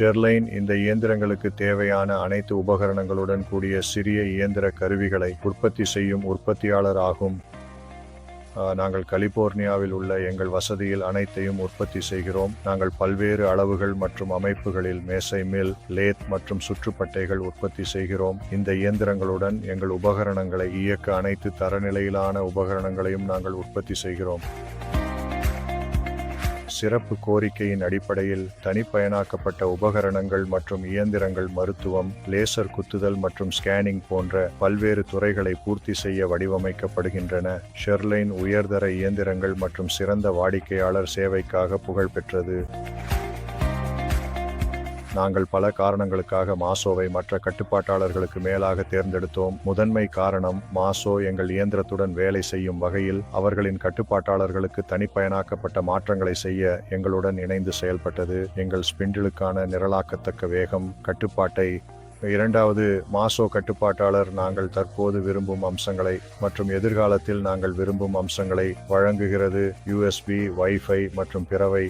ஷெர்லைன் இந்த இயந்திரங்களுக்கு தேவையான அனைத்து உபகரணங்களுடன் கூடிய சிறிய இயந்திர கருவிகளை உற்பத்தி செய்யும் உற்பத்தியாளர் ஆகும். நாங்கள் கலிபோர்னியாவில் உள்ள எங்கள் வசதியில் அனைத்தையும் உற்பத்தி செய்கிறோம். நாங்கள் பல்வேறு அளவுகள் மற்றும் அமைப்புகளில் மேசை மில் லேத் மற்றும் சுற்றுப்பட்டைகள் உற்பத்தி செய்கிறோம். இந்த இயந்திரங்களுடன் எங்கள் உபகரணங்களை இயக்க அனைத்து தரநிலையிலான உபகரணங்களையும் நாங்கள் உற்பத்தி செய்கிறோம். சிறப்பு கோரிக்கையின் அடிப்படையில் தனிப்பயனாக்கப்பட்ட உபகரணங்கள் மற்றும் இயந்திரங்கள் மருத்துவம் லேசர் குத்துதல் மற்றும் ஸ்கேனிங் போன்ற பல்வேறு துறைகளை பூர்த்தி செய்ய வடிவமைக்கப்படுகின்றன. ஷெர்லைன் உயர்தர இயந்திரங்கள் மற்றும் சிறந்த வாடிக்கையாளர் சேவைக்காக புகழ்பெற்றது. நாங்கள் பல காரணங்களுக்காக மாசோவை மற்ற கட்டுப்பாட்டாளர்களுக்கு மேலாக தேர்ந்தெடுத்தோம். முதன்மை காரணம் மாசோ எங்கள் இயந்திரத்துடன் வேலை செய்யும் வகையில் அவர்களின் கட்டுப்பாட்டாளர்களுக்கு தனிப்பயனாக்கப்பட்ட மாற்றங்களை செய்ய எங்களுடன் இணைந்து செயல்பட்டது. எங்கள் ஸ்பிண்டிலுக்கான நிரலாக்கத்தக்க வேகம் கட்டுப்பாட்டை இரண்டாவது மாசோ கட்டுப்பாட்டாளர் நாங்கள் தற்போது விரும்பும் அம்சங்களை மற்றும் எதிர்காலத்தில் நாங்கள் விரும்பும் அம்சங்களை வழங்குகிறது. யூஎஸ்பி வைஃபை மற்றும் பிறவை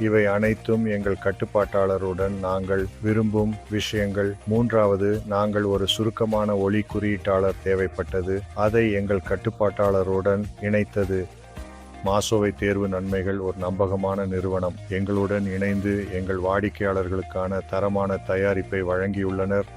இவை அனைத்தும் எங்கள் கட்டுப்பாட்டாளருடன் நாங்கள் விரும்பும் விஷயங்கள். மூன்றாவது நாங்கள் ஒரு சுருக்கமான ஒளி குறியீட்டாளர் தேவைப்பட்டது. அதை எங்கள் கட்டுப்பாட்டாளருடன் இணைத்தது. மாசோவை தேர்வு நன்மைகள் ஒரு நம்பகமான நிறுவனம். எங்களுடன் இணைந்து எங்கள் வாடிக்கையாளர்களுக்கான தரமான தயாரிப்பை வழங்கியுள்ளனர்.